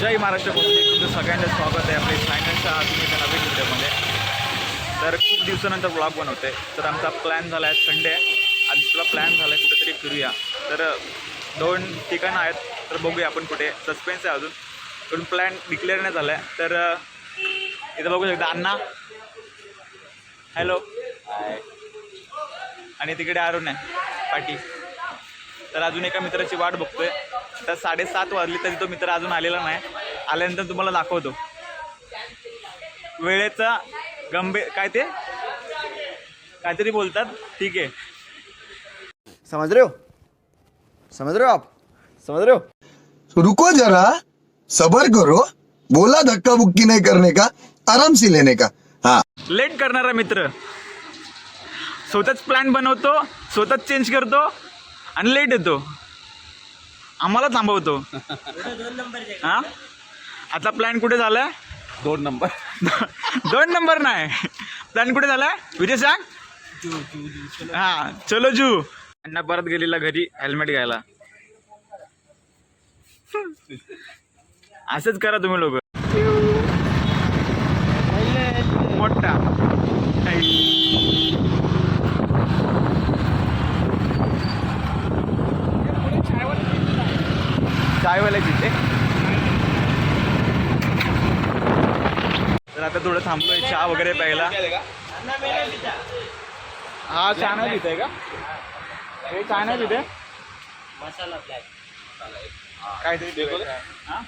जय महाराष्ट्र कोकणी तुमचं सगळ्यांचं स्वागत आहे आपल्या चॅनलच्या अजून एका नवीन व्हिडिओमध्ये तर खूप दिवसानंतर ब्लॉग बनवते. तर आमचा प्लॅन झाला आहे संडे आहे आज तुला प्लॅन झाला आहे कुठेतरी फिरूया. तर दोन ठिकाणं आहेत तर बघूया आपण कुठे. सस्पेन्स आहे अजून. पण प्लॅन डिक्लेअर नाही झाला आहे तर इथं बघू शकता अण्णा. हॅलो आणि तिकडे अरुण आहे. पाटी तर अजून एका मित्राची वाट बघतोय. तर साडेसात वाजली तरी तो मित्र अजून आलेला नाही. आल्यानंतर तुम्हाला दाखवतो. वेळेचा गंभीर काय ते? काहीतरी बोलतात. ठीक आहे. समझ रहे हो? समझ रहे हो आप? समझ रहे हो? रुको जरा. सबर करो. बोला धक्का बुक्की नहीं करने का आराम से लेने का. हाँ. लेट करणारा मित्र. स्वतःच प्लॅन बनवतो स्वतःच चेंज करतो आणि लेट येतो. आम्हाला थांबवतो. हा? आता प्लॅन कुठे झालाय दोन नंबर दोन नंबर नाही. प्लॅन कुठे झालाय विजय सांग. हा चलो जू. अण्णा परत गेलेला घरी हेल्मेट घ्यायला. असंच करा तुम्ही लोक मोठा चायवाला तिथे तर आता थोडं थांबलोय चहा वगैरे प्यायला. हा चहा नाही तिथे का? हे चहा नाही तिथे काहीतरी देखो हा?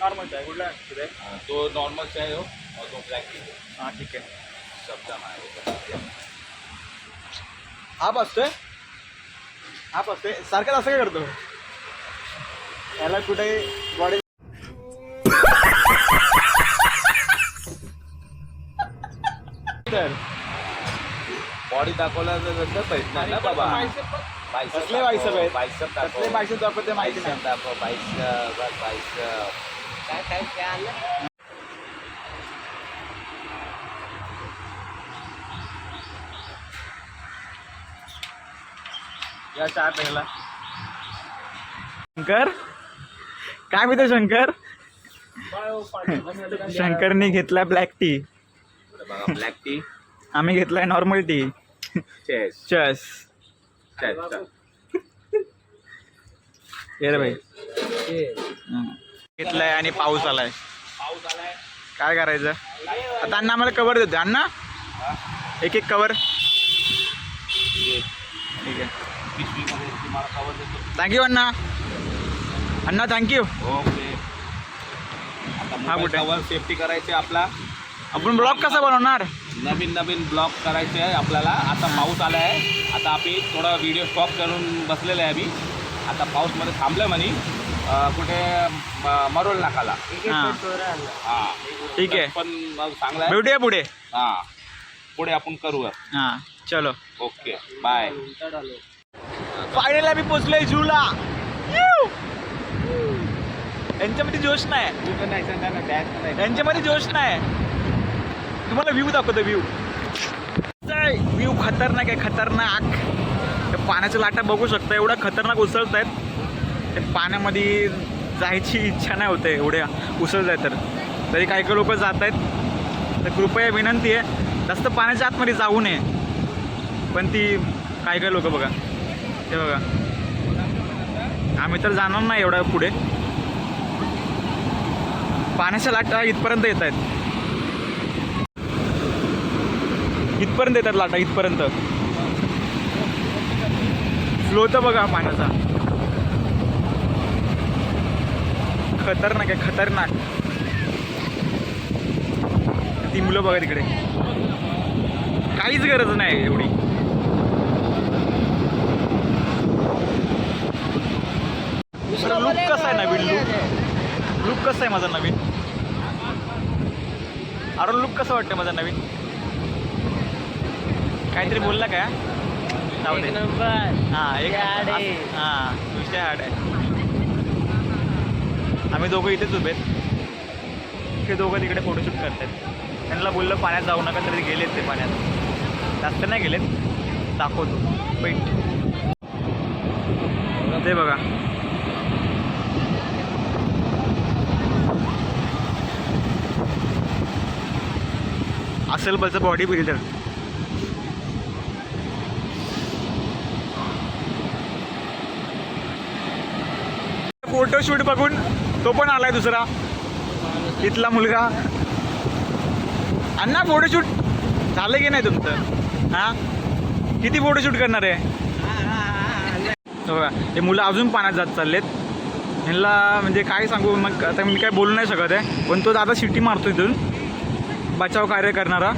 नॉर्मल चाय कुठला तिथे तो नॉर्मल चाय हो और तो ब्लॅक टी हा ठीक आहे. शब्द हा बसतोय? हा बसतोय. सारखं असं काय करतो? त्याला कुठे बॉडी तर. बॉडी दाखवला तर नंतर पैसे ना बाबा. बायसेप कसले बायसेप आहेत? बायसेप कसले बायसेप दाखवते माहिती नाही. दाखव बायसेप बायसेप काय काय काय आलं? या चहा प्यायला शंकर? काय पितो शंकर? शंकरने घेतला ब्लॅक टी बघा ब्लॅक टी आम्ही घेतलाय नॉर्मल टी चेस चस चेस ये रे भाई. घेतलाय आणि पाऊस आलाय. पाऊस आलाय. काय करायचं? आता अण्णा आम्हाला कवर देते अण्णा? एक एक कवर ठीक आहे. थँक्यू अण्णा. अण्णा थँक्यू ओके. आता हा, कुठे? कवर सेफ्टी करायचे आपला. आपण ब्लॉग कसा बनवणार? नवीन नवीन ब्लॉग करायचे आहे आपल्याला. आता पाऊस आला आहे. आता आम्ही थोडा व्हिडिओ स्टॉप करून बसलेला आहे आम्ही. आता पाऊसमध्ये थांबलं म्हणे. अं, कुठे म- मरोल नाकाला. हां. ठीक आहे. पण मग चांगला आहे. भेटूया पुढे. हा. पुढे आपण करू हां चलो. ओके. बाय फायनल आम्ही पोचलोय झूला. Yew! यांच्यामध्ये जोश नाही. यांच्यामध्ये जोश नाही. तुम्हाला व्ह्यू दाखवतो व्ह्यू व्ह्यू खतरनाक आहे खतरनाक. पाण्याच्या लाटा बघू शकता एवढ्या खतरनाक उसळत आहेत ते पाण्यामध्ये जायची इच्छा नाही होते एवढ्या उसळत आहे तर. तरी काही काही लोक जात आहेत तर कृपया विनंती आहे जास्त पाण्याच्या आतमध्ये जाऊ नये. पण ती काही काही लोक बघा. ते बघा. आम्ही तर जाणार नाही एवढ्या पुढे. पाण्याच्या लाटा इथपर्यंत येत आहेत इथपर्यंत येतात लाटा इथपर्यंत. फ्लो तर बघा पाण्याचा. खतरनाक आहे खतरनाक. ती मुलं बघा तिकडे. काहीच गरज नाही एवढी. दुसरा लुक कसा आहे नवीन लुक लुक कसा आहे माझा नवीन? अरे लुक कसं वाटतं माझा नवीन? काहीतरी बोलला का? आहे. आम्ही दोघं इथेच उभे ते दोघं तिकडे फोटोशूट करतात त्यांना बोललं पाण्यात जाऊ नका तरी गेलेत ते पाण्यात. जास्त नाही गेलेत. दाखवतो. बैठ. ते बघा. असेल बस बॉडी बिल्डर फोटोशूट बघून तो पण आलाय दुसरा. इथला मुलगा. अण्णा फोटोशूट झालं की नाही तुमचं? हा? किती फोटोशूट करणार आहे? हो का? हे मुलं अजून पाण्यात जात चाललेत. ह्यांना म्हणजे काय सांगू? मग आता मी काय बोलू नाही शकत आहे. पण तो दादा शिट्टी मारतो इथून. बचाव कार्य करणारा.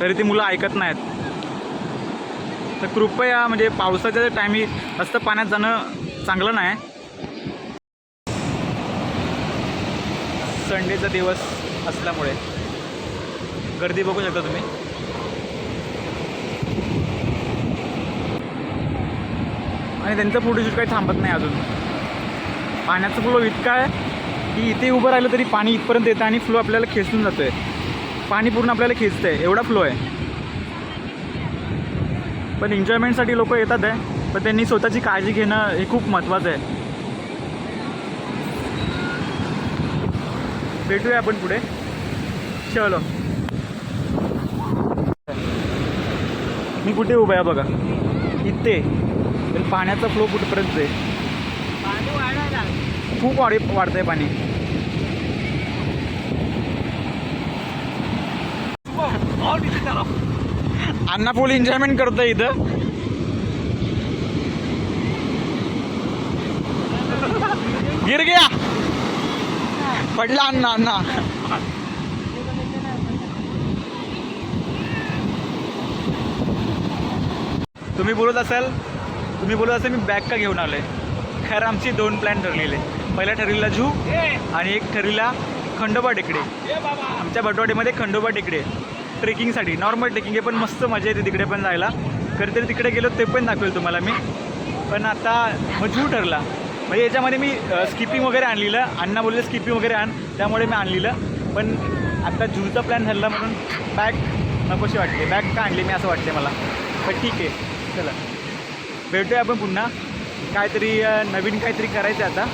तरी ती मुलं ऐकत नाहीत. तर कृपया म्हणजे पावसाच्या टायमी जास्त पाण्यात जाणं चांगलं नाही. संडेचा दिवस असल्यामुळे. गर्दी बघू शकता तुम्ही. आणि त्यांचं फोटोशूट काही थांबत नाही अजून. पाण्याचा फ्लो इतका आहे की इथे उभं राहिलं तरी पाणी इथपर्यंत येतं आणि फ्लो आपल्याला खेचून जातो आहे पाणी पूर्ण आपल्याला खेचतं आहे एवढा फ्लो आहे. पण एन्जॉयमेंटसाठी लोक येतात आहे. पण त्यांनी स्वतःची काळजी घेणं हे खूप महत्त्वाचं आहे. भेटूया आपण पुढे. चलो. मी कुठे उभा आहे बघा. इथे. पण पाण्याचा फ्लो कुठपर्यंत आहे? खूप वाढ वाढतंय पाणी. अण्णा फुल एन्जॉयमेंट करतोय इथं. गिर गया. पडला अण्णा अण्णा. तुम्ही बोलत असाल तुम्ही बोलत असाल मी बॅग का घेऊन आलोय. खरं आमची दोन प्लॅन ठरलेले पहिला ठरलेला झू आणि एक ठरलेला खंडोबा टेकडे. आमच्या बटवाडीमध्ये खंडोबा टेकडे ट्रेकिंगसाठी. नॉर्मल ट्रेकिंग आहे पण मस्त मजा येते तिकडे पण जायला. कधीतरी तिकडे गेलो ते पण दाखवेल तुम्हाला मी. पण आता मग ठरला. म्हणजे याच्यामध्ये मी स्किपिंग वगैरे आणलेलं. अण्णा बोलले स्किपिंग वगैरे आण. त्यामुळे मी आणलेलं. पण आता जूचा प्लॅन ठरला म्हणून बॅग नकोशी वाटते बॅग का आणली मी असं वाटते मला. पण ठीक आहे. चला. भेटूया आपण पुन्हा. काहीतरी नवीन काहीतरी करायचं आहे आता.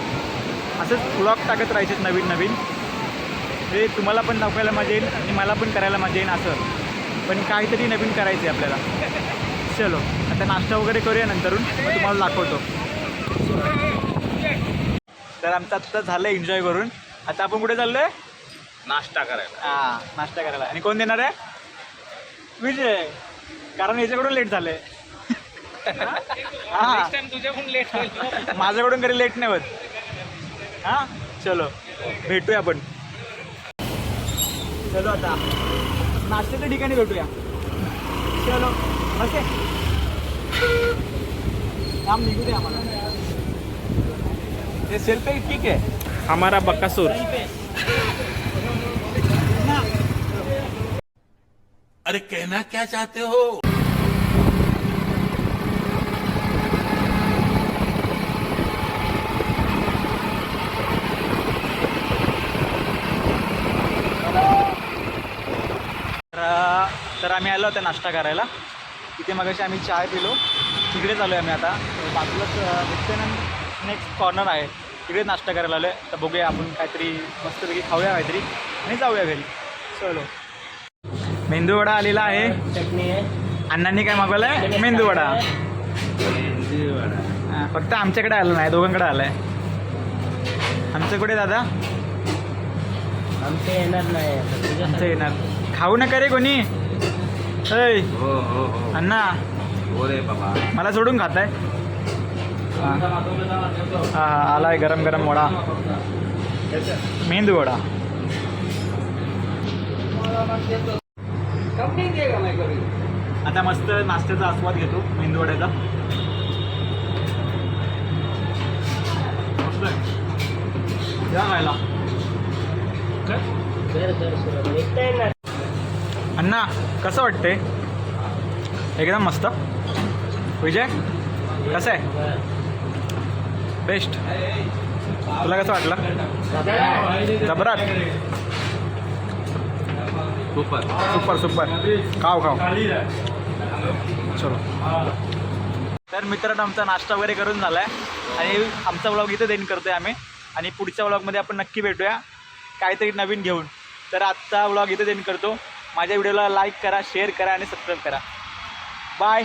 असंच ब्लॉग टाकत राहायचे नवीन नवीन हे तुम्हाला पण दाखवायला मजा येईल आणि मला पण करायला मजा येईल असं. पण काहीतरी नवीन करायचं आहे आपल्याला. चलो आता नाश्ता वगैरे करूया नंतरून. मग तुम्हाला दाखवतो. तर आमचं आत्ता झालं एन्जॉय करून. आता आपण कुठे चाललो आहे नाश्ता करायला. हां नाश्ता करायला. आणि कोण देणार आहे? विजय. कारण याच्याकडून लेट हां. तुझ्याकडून लेट माझ्याकडून कधी लेट नाही होत. हां? चलो भेटूया आपण. चलो आता. नाश्त्याच्या ठिकाणी भेटूया. चलो बसे. काम निघू दे आम्हाला. ये सेल्फ पे ठीक है हमारा बक्कासूर. अरे कहना क्या चाहते हो? तर आम्ही आलो होतो नाश्ता करायला. तिथे मगाशी आम्ही चाय पिलो. तिकडेच आलो आहे आम्ही आता. बाजूलाच नित्यानंद नेक्स्ट कॉर्नर आहे. तिकडेच नाश्ता करायला आलो आहे तर बघूया आपण काहीतरी मस्तपैकी खाऊया काहीतरी आणि जाऊया घरी. चलो. मेंदूवडा आलेला आहे. अण्णांनी काय मागवलं आहे मेंदूवडा. हां, फक्त आमच्याकडे आलं नाही दोघांकडे आलं आहे आमचं कुठे दादा? आमचे येणार नाही आमचं येणार. खाऊ नका रे कोणी. ऐ हो हो हो. अण्णा. हो रे बाबा. मला सोडून खाताय हां. हां आलाय गरम गरम वडा. मेंदू वडा. आता मस्त नाश्त्याचा आस्वाद घेतो मेंदू वड्याचा. मस्त खायला. अण्णा कसं वाटतंय? एकदम मस्त. विजय कसं आहे? बेस्ट तुला कसं वाटलं? जबरात. सुपर सुपर सुपर खाव खाव चलो. तर मित्रांनो आमचा नाश्ता वगैरे करून झाला आहे आणि आमचा व्लॉग इथे देईन करतोय आम्ही. आणि पुढच्या व्लॉगमध्ये आपण नक्की भेटूया. काहीतरी नवीन घेऊन. तर आजचा व्लॉग इथे एंड करतो. माझ्या व्हिडिओला लाईक करा शेअर करा आणि सबस्क्राईब करा. बाय.